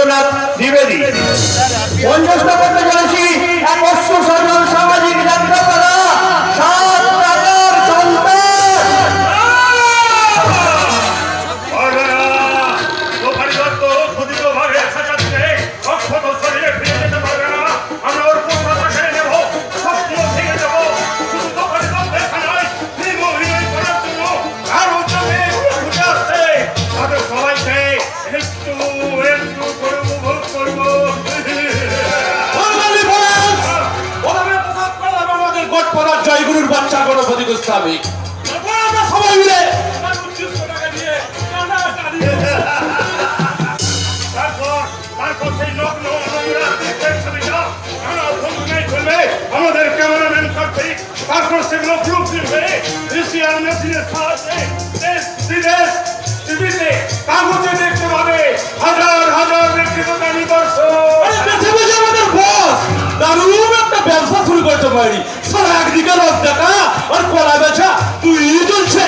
রবীন্দ্রনাথ দ্বিবেদী। মঞ্চস্থ করতে চলেছি মেশিনের সাহায্যে দেশ বিদেশ টিভিতে কাগজে দেখতে পাবে হাজার হাজার ব্যক্তিগত নিদর্শন। আরে বেছে বেছে আমাদের বস দারুণ একটা ব্যবসা শুরু করতে পারি। সারা একদিকে দেখা আর কলা বেচা তুই চলছে।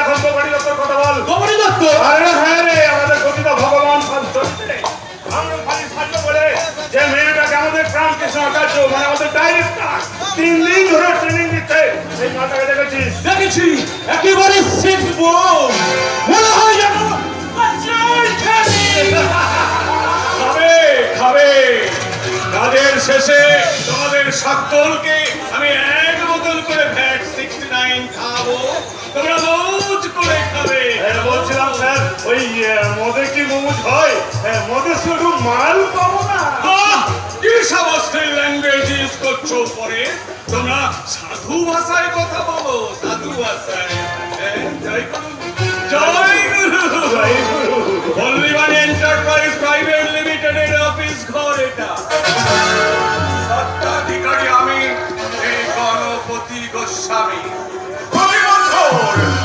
এখন তো দত্তর কথা বল। গোপনী দত্ত আরে হ্যাঁ প্রাণ কৃষ্ণ মানে আমাদের ডাইরেক্টর তিন দিন ধরে ট্রেনিং দিচ্ছে। সেই মাটাকে দেখেছিস? দেখেছি। একেবারে সিক্স মনে হয় যেন খাবে খাবে। কাজের শেষে তোমাদের সকলকে আমি এক বোতল করে ফ্যাট সিক্সটি নাইন খাব। তোমরা মৌজ করে খাবে। বলছিলাম স্যার ওই মদে কি মৌজ হয়? মদে শুধু মাল পাবো না। সমস্ত ল্যাঙ্গুয়েজ ইউজ করছ পরে তোমরা সাধু ভাষায় কথা বলো, সাধু ভাষায়। বল্লিবান এন্টারপ্রাইজ প্রাইভেট লিমিটেডের অফিস ঘর এটা। সত্ত্বাধিকারী আমি এই গণপতি গোস্বামী। প্রতি বছর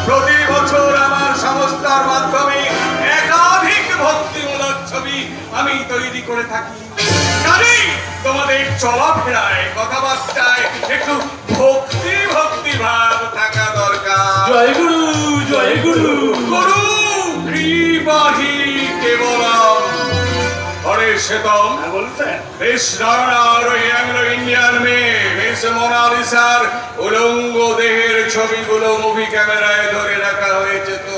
প্রতি বছর আমার সংস্থার মাধ্যমে একাধিক ভক্তিমূলক ছবি আমি তৈরি করে থাকি। কাজেই তোমাদের চলাফেরায় কথাবার্তায় একটু ভক্তি ভক্তি ভাব থাকা দরকার। জয় গুরু জয় গুরু গুরু কৃপাহি কেবলম। হরে শ্বেতম। বেশ ইন্ডিয়ান মেয়ে। বেশ মোনালিসার উলঙ্গ দেহের ছবিগুলো মুভি ক্যামেরায় ধরে রাখা হয়েছে তো।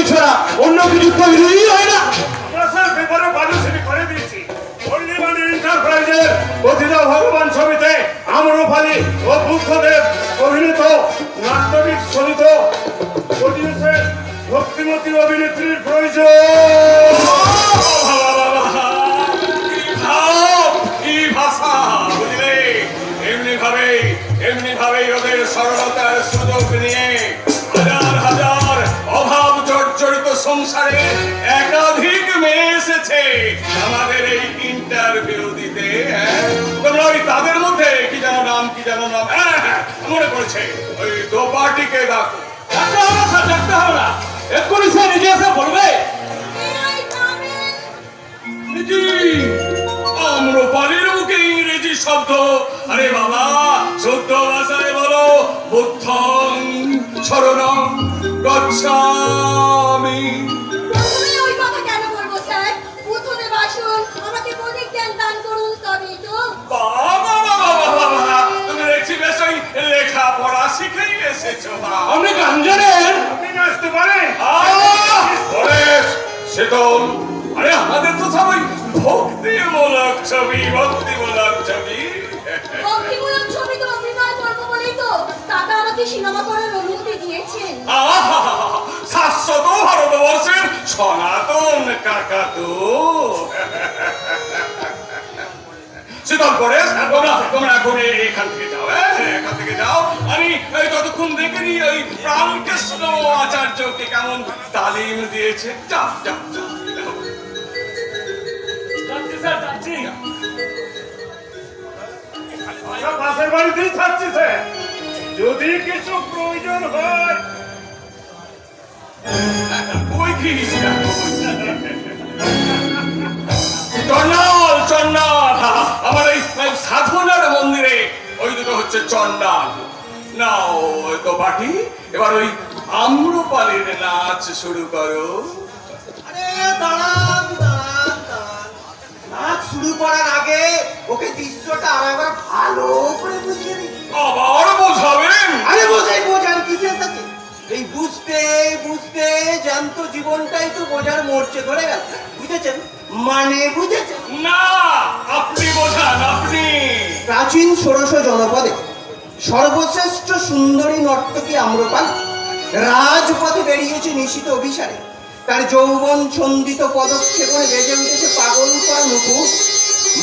ছবি ছাড়া অন্য কিছু তৈরি হয় না। ভগবান ছবিতে ভক্তিমতী অভিনেত্রীর প্রয়োজন। কি যেন নাম হ্যাঁ, মনে পড়েছে ওই দোপাটিকে ডাকো। ডাকতে হবে না স্যার ডাকতে হবে না। এক্ষুনি সে নিজে এসে বলবে ইংরেজি আম্রপালির মুখে ইংরেজি শব্দ। আরে বাবা শুদ্ধ ভাষায় বলো বুদ্ধং শরণং গচ্ছামি। আমাকে জ্ঞান দান করুন তবেই তো বাবা বাবা বাবা দেখছি বেশ ওই লেখাপড়া শিখেই এসেছ আপনি গান জানেন আপনি নাচতে পারেন। পরেশ শীতল। আরে আমাদের তো সবাই ভক্তিমূলক ছবি ভক্তিমূলক ছবি। ভক্তিমূলক ছবি তো অভিনয় করব বলেই তো। টাকা আমাকে সিনেমা করার অনুমতি দিয়েছেন। আহা! শাশ্বত ভারতবর্ষের সনাতন কাকা তো শীতল করে তোমরা তোমরা এখন এখান থেকে যাও হ্যাঁ? এখান থেকে যাও। আমি এই ততক্ষণ দেখে নিই ওই রামকৃষ্ণ আচার্যকে কেমন তালিম দিয়েছে। যাও যাও যাও। পাশের বাড়িতেই থাকছি স্যার। যদি কিছু প্রয়োজন হয়। ওই কি? হচ্ছে চন্ডাল নাও তো পাটি এবার ওই আম্রপালের নাচ শুরু করো। আরে দাঁড়ান দাঁড়ান দাঁড়ান। নাচ শুরু করার আগে ওকে দৃশ্যটা আর একবার ভালো করে বুঝিয়ে দিই আবার বোঝাবেন? আরে বোঝাই বোঝান কিসের সাথে? এই বুঝতে বুঝতে জ্যান্ত জীবনটাই তো বোঝার মোর্চে ধরে গেছে বুঝেছেন? মানে বুঝেছেন? না আপনি বোঝান আপনি। প্রাচীন ষোড়শ জনপদে সর্বশ্রেষ্ঠ সুন্দরী নর্তকী আম্রপাল রাজপথে বেরিয়েছে নিশিত অভিসারে। তার যৌবন ছন্দিত পদক্ষেপণে বেজে উঠেছে পাগল করা মুকুট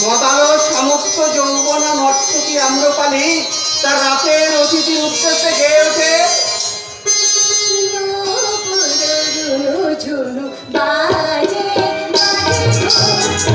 মদালো সামর্থ্য যৌবনা নর্তকী আম্রপালি তার রাতের অতিথির উদ্দেশ্যে গেয়ে ওঠে। ঝুনু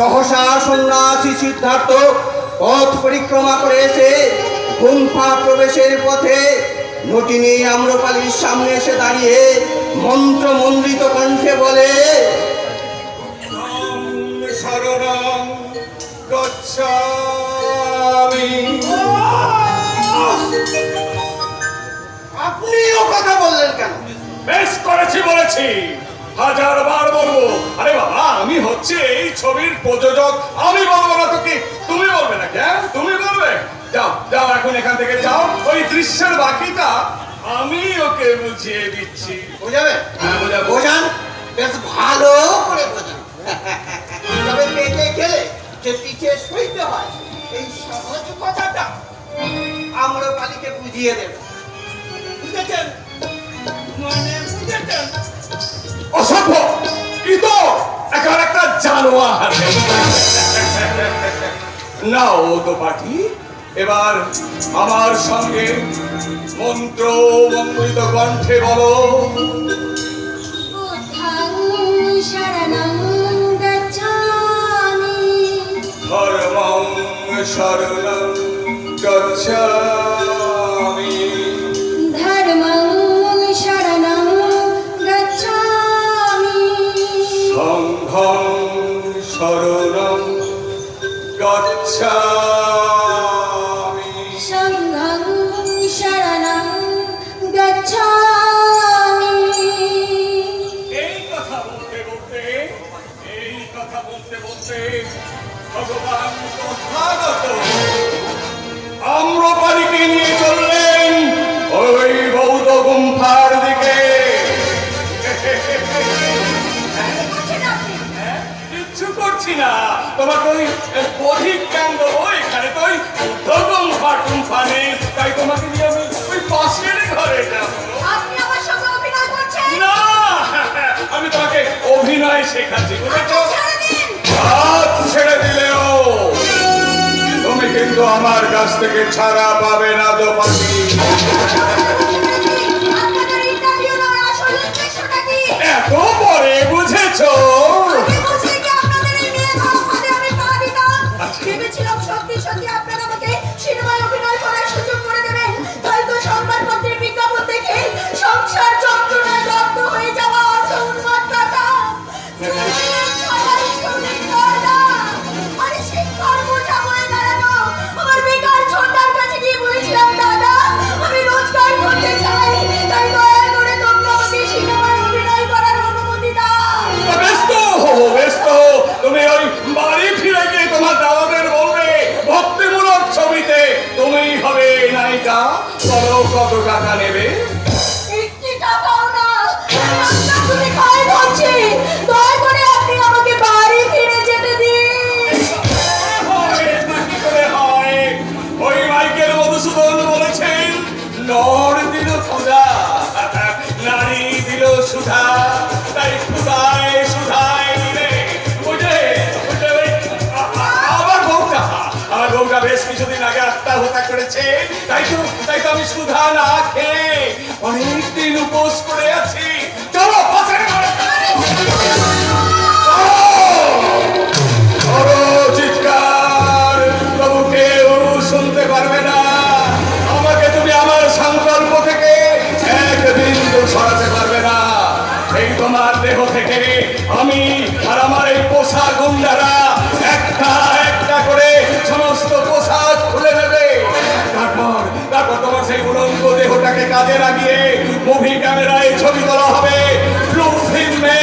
সহসা সন্ন্যাসী সিদ্ধার্থ পথ পরিক্রমা করে এসে গুম্ফা প্রবেশের পথে নটিনী আম্রপালির সামনে এসে দাঁড়িয়ে মন্ত্র মন্দিত কণ্ঠে বলে ধম্ম শরণং গচ্ছামি। আপনিও কথা বললেন কেন? বেশ করেছি বলেছি। হাজার বার বলব আরে বাবা আমি হচ্ছে এই ছবির প্রযোজক। আমি বলব না তোকে তুমি বলবে না কেন তুমি বলবে? যাও যাও এখন এখান থেকে যাও। ওই দৃশ্যের বাকিটা আমি ওকে বুঝিয়ে দিচ্ছি। বোঝাবে? হ্যাঁ বোঝাবো। বোঝান? বেশ ভালো করে বোঝান। তবে পেটে গেলে যে পিঠে সইতে হয় এই সহজ কথাটা আম্রপালিকে বুঝিয়ে দেবে। বুঝেছেন? অসভ্য কি তো এখন একটা জানোয়ার। ও তো পাঠি এবার আমার সঙ্গে মন্ত্র মন্ত্রিত কণ্ঠে বলো। করছি না। তোমার ওই বধিক কাণ্ড ওইখানে তো ওই উদ্ধগম ফাটুম ফানে তাই তোমাকে নিয়ে আমি ওই পাশের ঘরে আমি তোমাকে অভিনয় শেখাচ্ছি হাত ছেড়ে তুমি কিন্তু আমার কাছ থেকে ছাড়া পাবে না দোপাতি এত পরে বুঝেছ? সত্যি আপনারা আমাকে সিনেমায় অভিনয় করার সুযোগ করে দেবেন। হয়তো সংবাদপত্রের বিজ্ঞাপন দেখে সংসার যন্ত্রণায় আমি সুধা না খেয়ে অনেকদিন কাজে লাগিয়ে মুভি ক্যামেরায় ছবি তোলা হবে। ব্লু ফিল্মে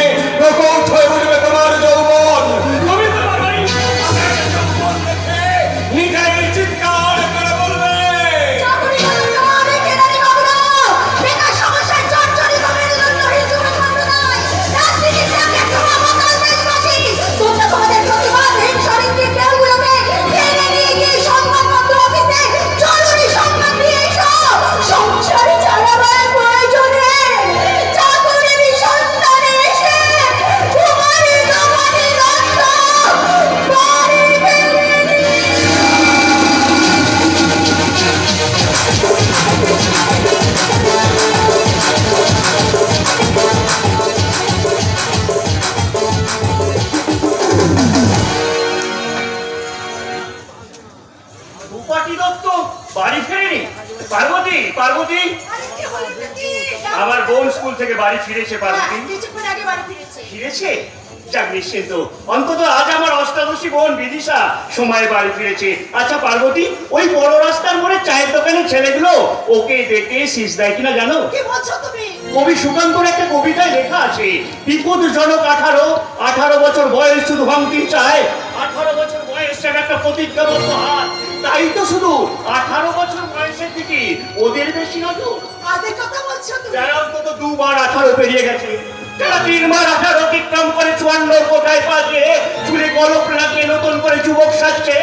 সময়ে বাড়ি ফিরেছে। আচ্ছা পার্বতী ওই বড় রাস্তার মোড়ে চায়ের দোকানের ছেলেগুলো ওকে দেখে শীষ দেয় কিনা জানো? কি বলছো তুমি? কবি সুকান্তর একটা কবিতায় লেখা আছে বিপদ জনক আঠারো আঠারো বছর বয়স শুধু ভাঙতি চায়। আঠারো বছর বয়স যেন একটা প্রতিজ্ঞাবদ্ধ হাত। তাই তো শুধু আঠারো বছর বয়সের দিকে ওদের বেশি নজর। কাদের কথা বলছো? যারা অন্তত দুবার আঠারো পেরিয়ে গেছে। যারা তিনবার আঠারো অতিক্রম করে চুয়ান্ন কোটায় পাশে চুলে কলপ লাগিয়ে নতুন করে যুবক সাজছে।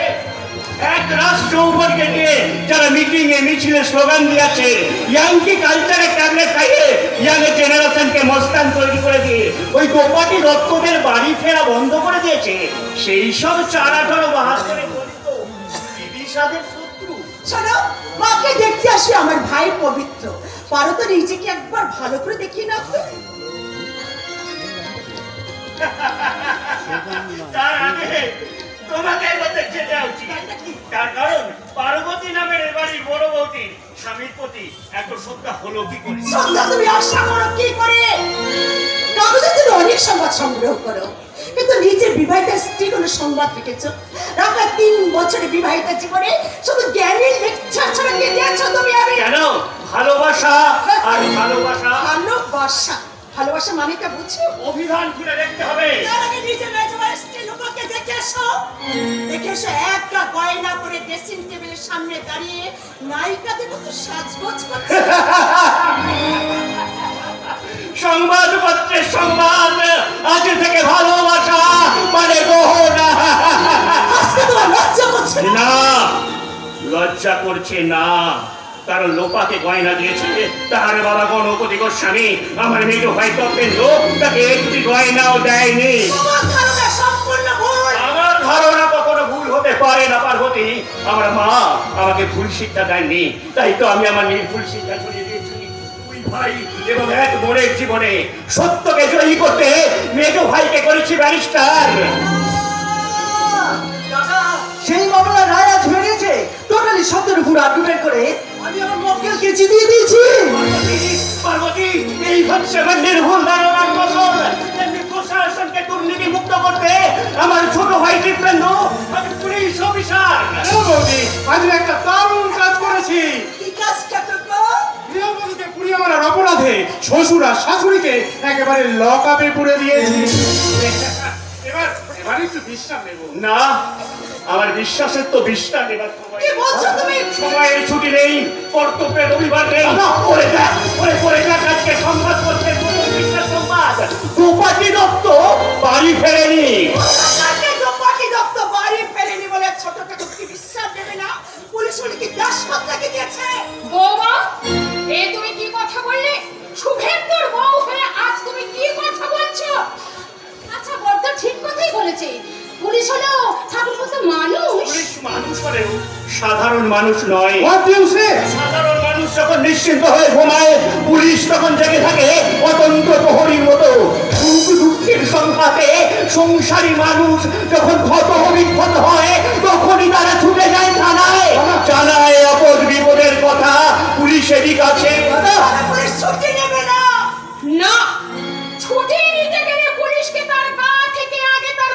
এক রাষ্ট্র উপরকে নিয়ে যারা মিটিং এ মিছিলে স্লোগান দিয়েছে ইয়াংকি কালচারে ট্যাবলেট খাইয়ে ইয়াং জেনারেশনকে মস্তান তৈরি করে দিয়ে ওই গোপাটি দত্তদের বাড়ি ফেরা বন্ধ করে দিয়েছে। সেই সব চার আঠারো বাহাত্তরে মাকে দেখতে আসি, আমার ভাই পবিত্র। পারো তো নিজেকে একবার ভালো করে দেখিয়ে তো। তার আগে তোমাকে দেখতে যাওয়া উচিত তার কারণ পার্বতী নামের এবারই বড় বৌদি স্বামীর প্রতি এত শ্রদ্ধা হলো কি করে সন্ধ্যা তুমি আশা করো কি করে কাগজে তুমি অনেক সংবাদ সংগ্রহ করো কিন্তু নিজের বিবাহিত স্ত্রী কোনো? সংবাদ রেখেছো রাখা তিন বছরের বিবাহিত জীবনে শুধু জ্ঞানের লেকচার ছাড়া কে দিয়েছ তুমি আমি কেন ভালোবাসা। আর ভালোবাসা। ভালোবাসা। ভালোবাসা মানেটা বুঝছ? অভিধান খুলে দেখতে হবে। তার আগে নিজের মেজবার স্ত্রী লোককে দেখে এসো। দেখে এসো একটা গয়না করে ড্রেসিং টেবিলের সামনে দাঁড়িয়ে নায়িকাদের মতো সাজগোজ করছে। সংবাদপত্রের সংবাদ আজ থেকে ভালোবাসা মানে গহনা। লজ্জা করছে না লজ্জা করছে না। কারণ লোপাকে গয়না দিয়েছে। তার বাবা গণপতি গোস্বামী আমার ভাই তপেন্দ্র তাকে একটি গয়নাও দেয়নি। ভুল। আমার ধারণা কখনো ভুল হতে পারে না পার্বতী। আমার মা আমাকে ভুল শিক্ষা দেননি। তাই তো আমি আমার নির্ভুল শিক্ষা ছড়িয়ে দিয়েছি। দুই ভাই এবং এক বোনের জীবনে সত্যকে জয়ী করতে মেজো ভাইকে করেছি ব্যারিস্টার। সেই মামলার রায় আজ বেরিয়েছে। টোটালি সত্যের উপর আর্গুমেন্ট করে আমি আমার মক্কেলকে জিতিয়ে দিয়েছি। পার্বতী, এই হচ্ছে আমার নির্ভুল ধারণার ফসল। তেমনি প্রশাসনকে দুর্নীতি মুক্ত করতে আমার ছোট ভাই টিপ্রেন্দ্র আমি পুলিশ অফিসার। আজ একটা দারুণ কাজ করেছি। গৃহবধূকে পুড়িয়ে মারার অপরাধে শ্বশুর আর শাশুড়িকে একেবারে লক আপে পুড়ে দিয়েছি। এবার এবার একটু বিশ্রাম নেব। না আমার বিশ্বাসের তো বিশ্বাস এবার কি বলছো তুমি? সময়ের ছুটি নেই কর্তব্যের রবিবার নেই করে দেখ করে করে দেখ আজকে সংবাদ করছে বিশ্বাস সংবাদ। দুপাটি দত্ত? বাড়ি ফেরেনি। দত্ত বাড়ি বলে কি বিশ্বাস দেবে না। পুলিশ উনি কি দাস কত্তাকে দিয়েছে? বৌমা এ তুমি কি কথা বললে? শুভেন্দুর বউ হয়ে আজ তুমি কি কথা বলছো? আচ্ছা বর্দা ঠিক কথাই বলেছে। পুলিশ হলো ঠাকুর বলতে মানুষ পুলিশ মানুষ হলেও সাধারণ মানুষ নয়? সাধারণ মানুষ যখন নিশ্চিন্ত হয়ে ঘুমায় পুলিশ তখন জেগে থাকে অতন্ত্র প্রহরীর মতো। সুখ দুঃখের সংঘাতে সংসারী মানুষ যখন ক্ষত বিক্ষত হয় তখনই তারা ছুটে যায় থানায়। জানায় আপদ বিপদের কথা পুলিশেরই কাছে। পুলিশ ছুটি নেবে না। না। ছুটি নিতে গেলে পুলিশকে তার গা থেকে আগে তার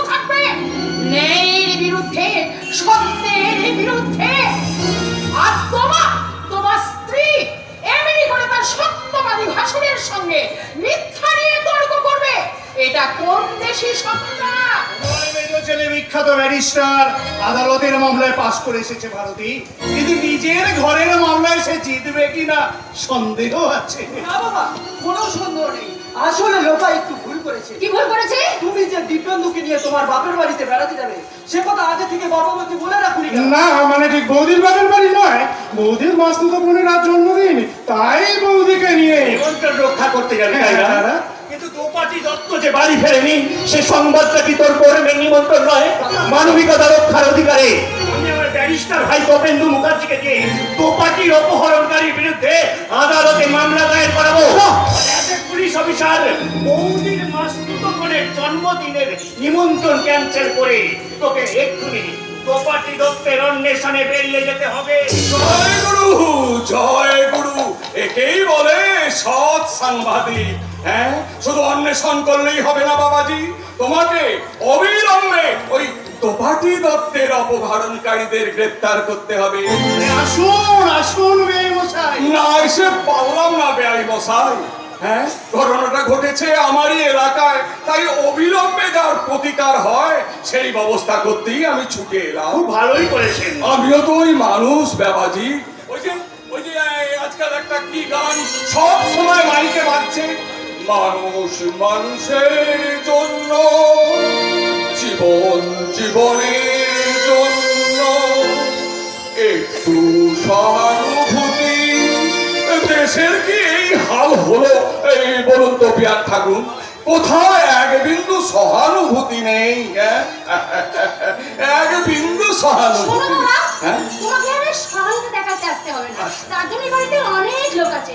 ছেলে বিখ্যাত ব্যারিস্টার। আদালতের মামলায় পাশ করে এসেছে ভারতী। কিন্তু নিজের ঘরের মামলায় সে জিতবে কিনা সন্দেহ আছে। না বাবা কোনো সন্দেহ নেই। আসলে লোপা একটু ভুল করেছে। কি ভুল করেছে? তুমি যে দিব্যেন্দুকে নিয়ে তোমার বাপের বাড়িতে বেড়াতে যাবে সে কথা আগে থেকে বাবা মাকে বলে রাখুনি না মানে ঠিক বৌদির বাপের বাড়ি নয়। বৌদির মাস্তুতো বোনের আজ জন্মদিন। তাই বৌদিকে নিয়ে রক্ষা করতে যাবে তাই না? দত্ত যে বাড়ি ফেরেনি সে সংবাদটা কি তোর কর্মের নিমন্ত্রণ নয়? মানবিকতা রক্ষার অধিকারে। ব্যারিস্টার ভাই গোপেন্দু মুখার্জিকে দিয়ে দোপাটির অপহরণকারীর বিরুদ্ধে আদালতে মামলা দায়ের করাবো। পুলিশ অফিসার বৌদির মাসতুতো বোনের জন্মদিনের নিমন্ত্রণ ক্যান্সেল করে তোকে এক্ষুনি দোপাটি দত্তের অন্বেষণে বেরিয়ে যেতে হবে। জয় গুরু জয় গুরু। একেই বলে সৎ সাংবাদিক। হ্যাঁ শুধু অন্বেষণ করলেই হবে না বাবাজি। তোমাকে অবিলম্বে ওই তোপাটি দত্তের অপহরণকারীদের গ্রেপ্তার করতে হবে। আসুন আসুন মশাই। না এসে পারলাম না বেআই মশাই। হ্যাঁ ঘটনাটা ঘটেছে আমারই এলাকায় তাই অবিলম্বে যার প্রতিকার হয় সেই ব্যবস্থা করতেই আমি ছুটে এলাম। ভালোই করেছেন। আমিও তো ওই মানুষ বাবাজি। ওই যে ওই যে আজকাল একটা কি গান সব মানুষ মানুষের জন্য জীবন জীবনের জন্য। একটু সহানুভূতি। দেশের কি এই হাল হলো? এই বলুন তো বিয়ার ঠাকুর কোথাও এক বিন্দু সহানুভূতি নেই হ্যাঁ? এক বিন্দু সহানুভূতি বাবা, হ্যাঁ? তোমাকে আর সহানুভূতি দেখাতে আসতে হবে না। তার জন্য বাড়িতে অনেক লোক আছে।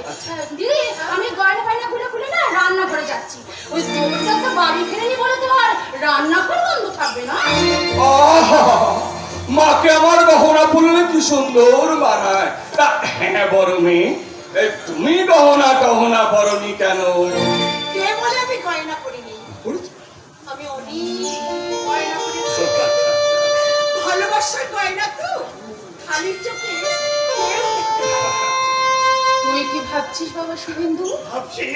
দিদি আমি গয়না ফায়না খুলে খুলে না রান্না করে যাচ্ছি। ওই গোবরটা তো বাড়ি ফেরেনি বলে তো আর রান্নাঘর বন্ধ থাকবে না? মাকে আমার গহনা পরলে কি সুন্দর মানায় তা হ্যাঁ বড় মেয়ে তুমি গহনা টহনা পরনি কেন? কে বলে আমি গয়না করিনি আমি চোখে। তুই কি ভাবছিস বাবা শুভেন্দু? ভাবছি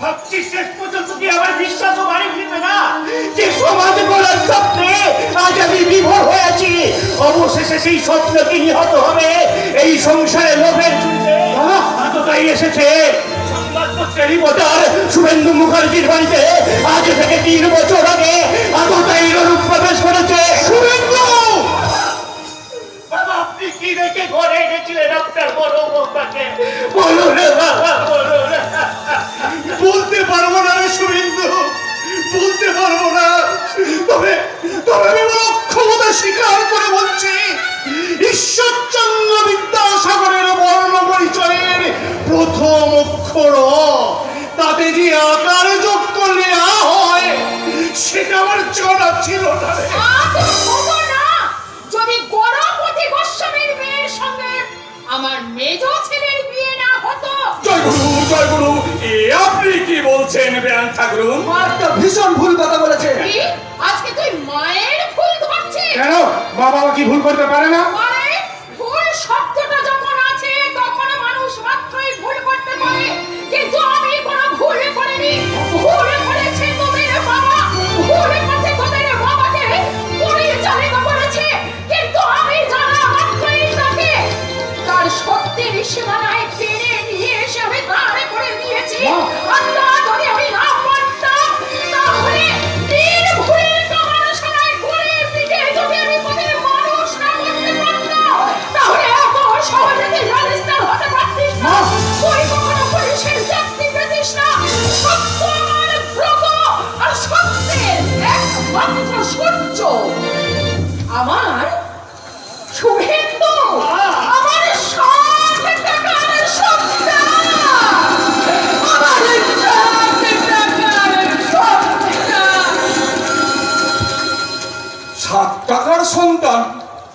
ভাবছিস শেষ পর্যন্ত কি আমার বিশ্বাসও বাড়ি ফিরবে না? যে সমাজ গড়ার স্বপ্নে আজ আমি বিভোর হয়েছি। অবশেষে সেই স্বপ্ন কি নিহত হবে? এই সংসারে লোভের এতটাই এসেছে। শুভেন্দু মুখার্জির বাড়িতে আজ থেকে তিন বছর আগে এতটাই অনুপ্রবেশ করেছে। শুভেন্দু আপনি ঘরে এনেছিলেন আপনার বড় বাবা বলুন বলতে পারব না রে শুভেন্দু বলতে পারব না। তবে তবে আমি আমার অক্ষমতা স্বীকার করে বলছি ঈশ্বরচন্দ্র বিদ্যাসাগরের বর্ণ পরিচয়ের প্রথম অক্ষর তাতে যে আকার যোগ করলে আ হয় সেটা আমার জানা ছিল না যদি গোস্বামীর মেয়ের সঙ্গে আমার মেজ ছেলের বিয়ে না হতো। জয় গুরু জয় গুরু এ আপনি কি বলছেন বেয়ান ঠাকুরুন? মা একটা ভীষণ ভুল কথা বলেছে। কি? আজকে তুই মায়ের ভুল ধরছিস? কেন? মা বাবা কি ভুল করতে পারে না? ভুল শব্দটা যখন আছে তখন মানুষ মাত্রই ভুল করতে পারে। কিন্তু আমি কোনো ভুল করিনি। ভুল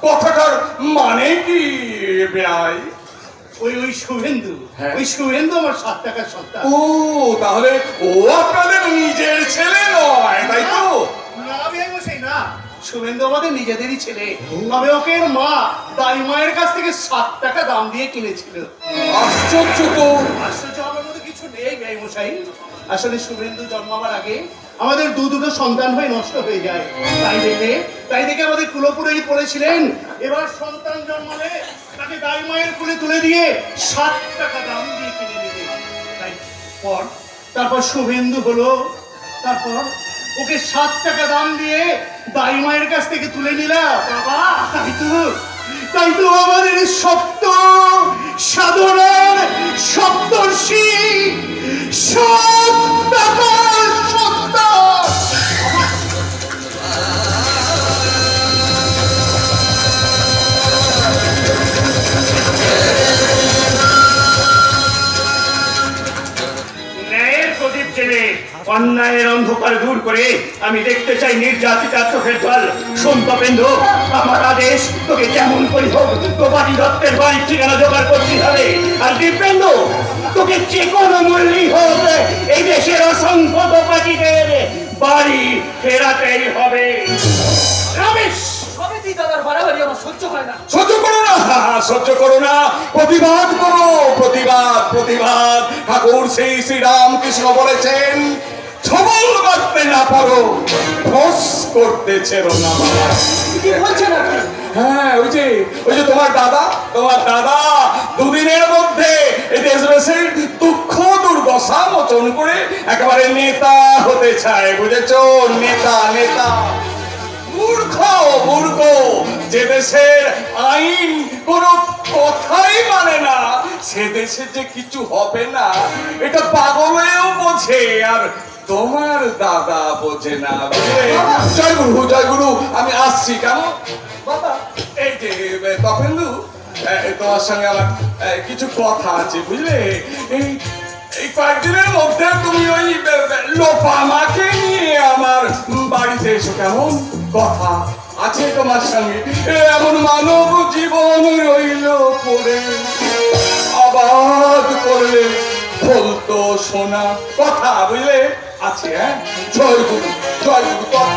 কথাটার মানে কি ওই ওই শুভেন্দু। হ্যাঁ। ওই শুভেন্দু আমার সাত টাকার সত্তা ও তাহলে ও আপনাদের নিজের ছেলে নয় তাই তো? না না শুভেন্দু আমাদের নিজেদেরই ছেলে। তবে ওকে এর মা দাই মায়ের কাছ থেকে সাত টাকা দাম দিয়ে কিনেছিল। আশ্চর্য তো। আশ্চর্য আমার মধ্যে কিছু নেই ব্যয় মশাই। আসলে শুভেন্দু জন্মাবার আগে আমাদের দু দুটো সন্তান হয়ে নষ্ট হয়ে যায়। তাই দেখে তাই দেখে আমাদের কুলোপুরেই পড়েছিলেন। এবার সন্তান জন্মালে তাকে দাই মায়ের কুলে তুলে দিয়ে সাত টাকা দাম দিয়ে কিনে নিলে তাই পর, তারপর শুভেন্দু হলো, তারপর ওকে সাত টাকা দাম দিয়ে দাই মায়ের কাছ থেকে তুলে নিলাম বাবা, তাই তো তাই তো আমাদের সপ্ত সাধনার সপ্তর্ষি সপ্তাহ সত্তর অন্যায়ের অন্ধকার দূর করে আমি দেখতে চাই নির্যাতিতার চোখের জল শোন তপেন্দ্র আমার আদেশ তোকে যেমন করি হোক তোপাটি দত্তের বাড়ির ঠিকানা জোগাড় করতে হবে। আর দিব্যেন্দু তোকে যে কোনো মূল্যেই হোক এই দেশের অসংখ্য দোপাটিদের বাড়ি ফেরাতেই হবে। রমেশ! সহ্য করো না সহ্য করো না। প্রতিবাদ করো প্রতিবাদ প্রতিবাদ। ঠাকুর শ্রী শ্রীরাম কৃষ্ণ বলেছেন ছবল করতে না পারো। ফস করতে ছেড়ো না বাবা কি বলছেন আপনি? হ্যাঁ ওই যে ওই যে তোমার দাদা তোমার দাদা দুদিনের মধ্যে এই দেশবাসীর দুঃখ দুর্দশা মোচন করে একেবারে নেতা হতে চায় বুঝেছ? নেতা নেতা। মূর্খ মূর্খ যে দেশের আইন কোনো কথাই মানে না সে দেশে যে কিছু হবে না এটা পাগলেও বোঝে আর তোমার দাদা বোঝে না। জয় গুরু জয় গুরু আমি আসছি বাবা। এই যে তপেন্দু তোমার সঙ্গে আমার কিছু কথা আছে বুঝলে? এই এই কয়েকদিনের মধ্যে তুমি ওই লোপামাকে নিয়ে আমার বাড়িতে এসো কেমন? কথা আছে তোমার সঙ্গে। এমন মানব জীবন রইল পড়ে। আবাদ করলে বলতো শোনা কথা বুঝলে? আছে হ্যাঁ? জয় গুরু জয় গুরু কথা।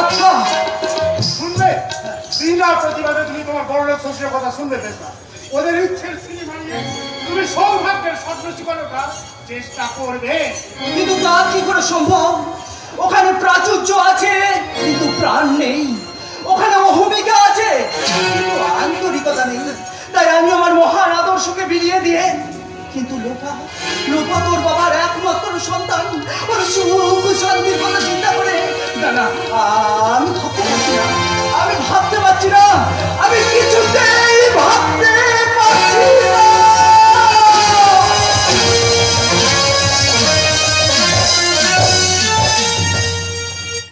আচ্ছা শুনবে? বিনা প্রতিবাদে তুমি তোমার বড়লোক শ্বশুরের কথা শুনবে না? ওদের ইচ্ছের সিনেমা নিয়ে তুমি সৌভাগ্যের সদৃশ জীবনটা চেষ্টা করবে। কিন্তু তা কি করে সম্ভব? ওখানে প্রাচুর্য আছে কিন্তু প্রাণ নেই। ওখানে অহমিকা আছে কিন্তু আন্তরিকতা নেই। তাই আমি আমার মহান আদর্শকে বিলিয়ে দিয়ে কিন্তু লোপা লোপা তোর বাবার একমাত্র সন্তান। ওর সুখ শান্তির কথা চিন্তা করে দাদা, আমি ভাবতে পারছি না, আমি ভাবতে পারছি না, আমি কিছুতেই ভাবতে পারছি না।